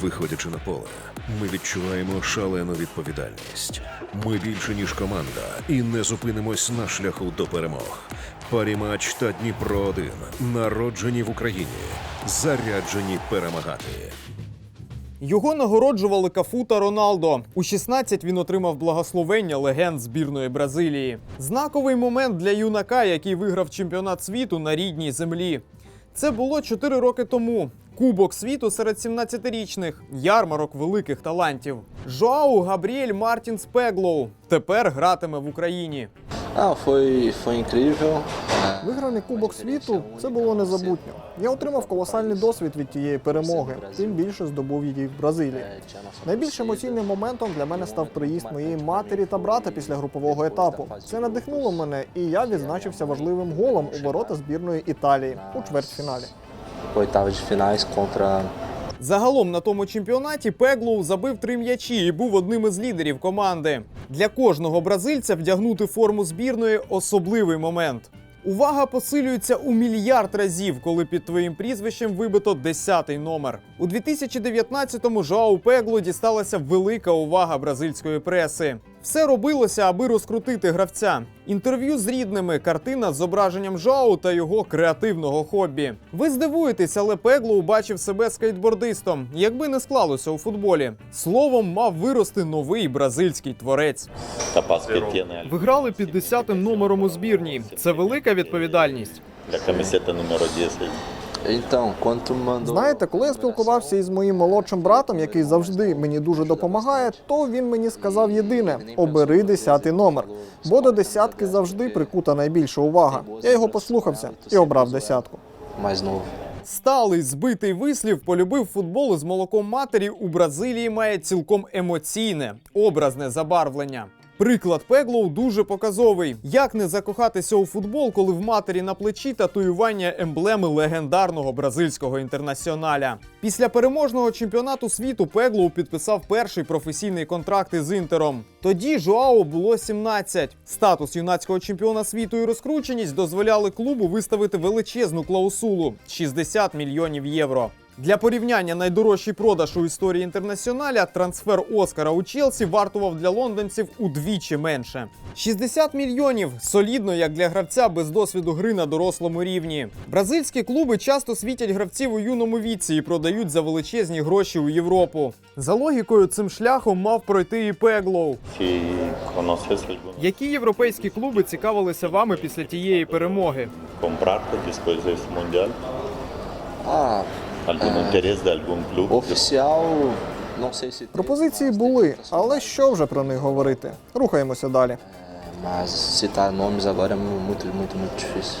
Виходячи на поле, ми відчуваємо шалену відповідальність. Ми більше ніж команда і не зупинимось на шляху до перемог. Парімач та Дніпро 1 народжені в Україні, заряджені перемагати. Його нагороджували Кафу та Роналдо. У 16 він отримав благословення легенд збірної Бразилії. Знаковий момент для юнака, який виграв чемпіонат світу на рідній землі. Це було 4 роки тому. Кубок світу серед 17-річних, ярмарок великих талантів. Жоау Габріель Мартінс Пеглоу тепер гратиме в Україні. Ah, foi, foi incrível. Виграний Кубок світу це було незабутньо. Я отримав колосальний досвід від тієї перемоги, тим більше здобув її в Бразилії. Найбільш емоційним моментом для мене став приїзд моєї матері та брата після групового етапу. Це надихнуло мене, і я відзначився важливим голом у ворота збірної Італії у чвертьфіналі. oitava de finais contra Загалом на тому чемпіонаті Пеглоу забив три м'ячі і був одним із лідерів команди. Для кожного бразильця вдягнути форму збірної особливий момент. Увага посилюється у мільярд разів, коли під твоїм прізвищем вибито 10-й номер. У 2019-му Жоау Пеглу дісталася велика увага бразильської преси. Все робилося, аби розкрутити гравця. Інтерв'ю з рідними, картина з зображенням Жоау та його креативного хобі. Ви здивуєтесь, але Пеглоу бачив себе скейтбордистом, якби не склалося у футболі. Словом, мав вирости новий бразильський творець. Ви грали під 10-м номером у збірній. Це велика відповідальність. a camiseta número 10. Знаєте, коли я спілкувався із моїм молодшим братом, який завжди мені дуже допомагає, то він мені сказав єдине: обери десятий номер. Бо до десятки завжди прикута найбільша увага. Я його послухався і обрав десятку. Сталий збитий вислів полюбив футбол з молоком матері у Бразилії має цілком емоційне, образне забарвлення. Приклад Пеглоу дуже показовий. Як не закохатися у футбол, коли в матері на плечі татуювання емблеми легендарного бразильського інтернаціоналя. Після переможного чемпіонату світу Пеглоу підписав перший професійний контракт із інтером. Тоді Жоао було 17. Статус юнацького чемпіона світу і розкрученість дозволяли клубу виставити величезну клаусулу 60 мільйонів євро. Для порівняння найдорожчий продаж у історії інтернаціоналя трансфер Оскара у Челсі вартував для лондонців удвічі менше. 60 мільйонів солідно як для гравця без досвіду гри на дорослому рівні. Бразильські клуби часто світять гравців у юному віці і продають за величезні гроші у Європу. За логікою, цим шляхом мав пройти і Пеглоу. Які європейські клуби цікавилися вами після тієї перемоги? mundial? Ah, Algum interesse de algum clube? oficial. Não sei se. Пропозиції були, але що вже про них говорити? Рухаємося далі. Mas citar nomes agora é muito, muito, muito difícil.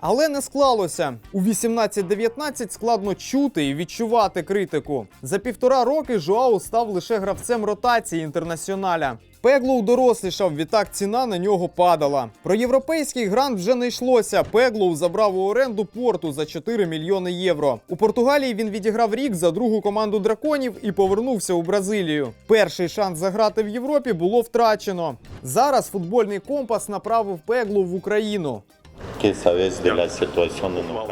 Але не склалося. У 18-19 складно чути і відчувати критику. За півтора роки Жуау став лише гравцем ротації інтернаціоналя. Пеглоу дорослішав, відтак ціна на нього падала. Про європейський грант вже не йшлося. Пеглоу забрав у оренду порту за 4 мільйони євро. У Португалії він відіграв рік за другу команду драконів і повернувся у Бразилію. Перший шанс заграти в Європі було втрачено. Зараз футбольний компас направив Пеглоу в Україну.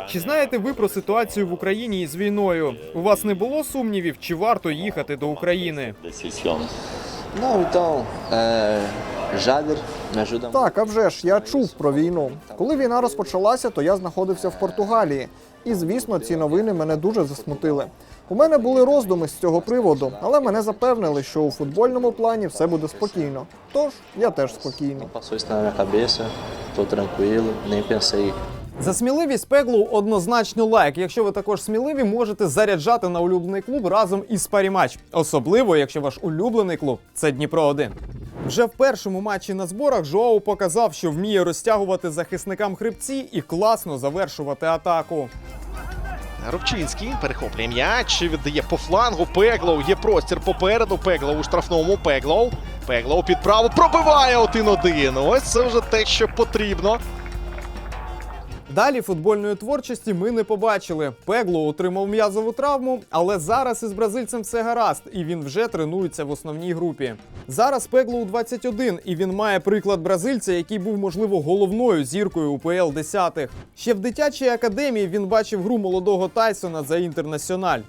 Чи знаєте ви про ситуацію в Україні із війною? У вас не було сумнівів, чи варто їхати до України? Não, então. Muito. Так, а вже ж я чув про війну. Коли війна розпочалася, то я знаходився в Португалії. І звісно, ці новини мене дуже засмутили. У мене були роздуми з цього приводу, але мене запевнили, що у футбольному плані все буде спокійно. Тож я теж isso na minha cabeça. Tô tranquilo, nem pensei. За сміливість Пеглоу однозначно лайк. Якщо ви також сміливі, можете заряджати на улюблений клуб разом із Парімач. Особливо, якщо ваш улюблений клуб це Дніпро 1 Вже в першому матчі на зборах Жоау показав, що вміє розтягувати захисникам хребці і класно завершувати атаку. Рубчинський перехоплює м'яч, віддає по флангу. Пеглоу є простір попереду. Пеглоу у штрафному. Пеглоу. Пеглоу під право пробиває 1-1. Ось це вже те, що потрібно. Далі футбольної творчості ми не побачили. Пегло отримав м'язову травму, але зараз із бразильцем все гаразд, і він вже тренується в основній групі. Зараз Пеглоу 21, і він має приклад бразильця, який був, можливо, головною зіркою УПЛ десятих. Ще в дитячій академії він бачив гру молодого Тайсона за інтернаціональ.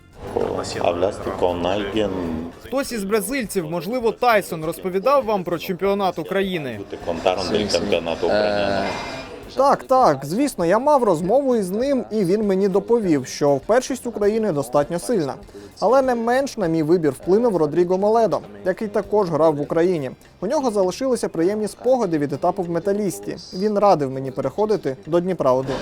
Хтось із бразильців, можливо, Тайсон, розповідав вам про чемпіонат України. Так, так, звісно, я мав розмову із ним, і він мені доповів, що першість України достатньо сильна. Але не менш на мій вибір вплинув Родріго Моледо, який також грав в Україні. У нього залишилися приємні спогади від етапу в металісті. Він радив мені переходити до Дніпра 1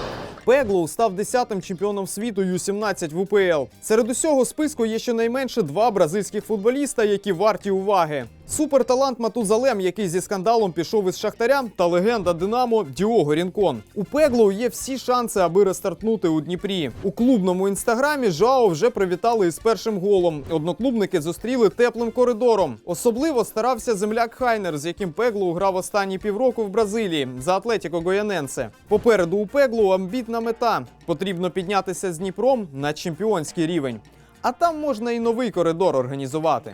Пеглоу став 10-тим чемпіоном світу Ю-17 в УПЛ. Серед усього списку є щонайменше два бразильських футболіста, які варті уваги. Суперталант Матузалем, який зі скандалом пішов із Шахтаря, та легенда Динамо Діого Рінкон. У Пеглоу є всі шанси, аби рестартнути у Дніпрі. У клубному інстаграмі Жао вже привітали із першим голом. Одноклубники зустріли теплим коридором. Особливо старався земляк Хайнер, з яким Пеглоу грав останні півроку в Бразилії за Атлетіко Гояненсе. Попереду у Пеглоу амбітна мета. Потрібно піднятися з Дніпром на чемпіонський рівень. А там можна і новий коридор організувати.